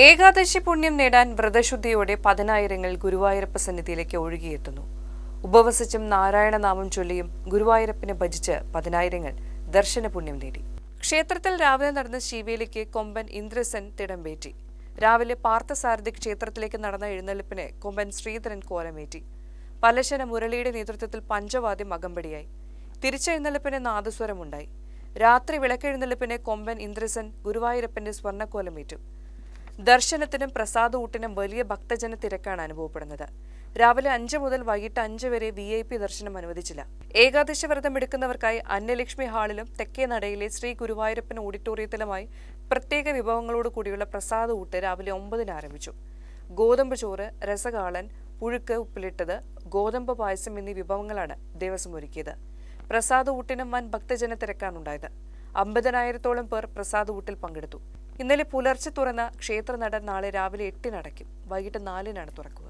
ഏകാദശി പുണ്യം നേടാൻ വ്രതശുദ്ധിയോടെ പതിനായിരങ്ങൾ ഗുരുവായൂരപ്പ സന്നിധിയിലേക്ക് ഒഴുകിയെത്തുന്നു. ഉപവസിച്ചും നാരായണനാമം ചൊല്ലിയും ഗുരുവായൂരപ്പനെ ഭജിച്ച് പതിനായിരങ്ങൾ ദർശന പുണ്യം നേടി. ക്ഷേത്രത്തിൽ രാവിലെ നടന്ന ശിവേലിക്ക് കൊമ്പൻ ഇന്ദ്രസൻ തിടമ്പേറ്റി രാവിലെ പാർത്ഥസാരഥി ക്ഷേത്രത്തിലേക്ക് നടന്ന എഴുന്നള്ളിപ്പിന് കൊമ്പൻ ശ്രീധരൻ കോലമേറ്റി. പലശന മുരളിയുടെ നേതൃത്വത്തിൽ പഞ്ചവാദ്യം അകമ്പടിയായി. തിരിച്ചെഴുന്നള്ളിപ്പിന് നാദസ്വരമുണ്ടായി. രാത്രി വിളക്കെഴുന്നള്ളിപ്പിന് കൊമ്പൻ ഇന്ദ്രസൻ ഗുരുവായൂരപ്പന്റെ സ്വർണക്കോലമേറ്റു. ദർശനത്തിനും പ്രസാദൂട്ടിനും വലിയ ഭക്തജന തിരക്കാണ് അനുഭവപ്പെടുന്നത്. രാവിലെ അഞ്ച് മുതൽ വൈകിട്ട് അഞ്ച് വരെ വി ഐ പി ദർശനം അനുവദിച്ചില്ല. ഏകാദശി വ്രതം എടുക്കുന്നവർക്കായി അന്നലക്ഷ്മി ഹാളിലും തെക്കേ നടയിലെ ശ്രീ ഗുരുവായൂരപ്പൻ ഓഡിറ്റോറിയത്തിലുമായി പ്രത്യേക വിഭവങ്ങളോട് കൂടിയുള്ള പ്രസാദ ഊട്ട് രാവിലെ ഒമ്പതിന് ആരംഭിച്ചു. ഗോതമ്പ് ചോറ് രസകാളൻ പുഴുക്ക് ഉപ്പിലിട്ടത് ഗോതമ്പ് പായസം എന്നീ വിഭവങ്ങളാണ് ദേവസ്വം ഒരുക്കിയത്. പ്രസാദ ഊട്ടിനും വൻ ഭക്തജന തിരക്കാണുണ്ടായത്. അമ്പതിനായിരത്തോളം പേർ പ്രസാദ ഊട്ടിൽ പങ്കെടുത്തു. ഇന്നലെ പുലർച്ചെ തുറന്ന ക്ഷേത്ര നട നാളെ രാവിലെ എട്ടിനടയ്ക്കും വൈകിട്ട് നാലിനാണ് തുറക്കുക.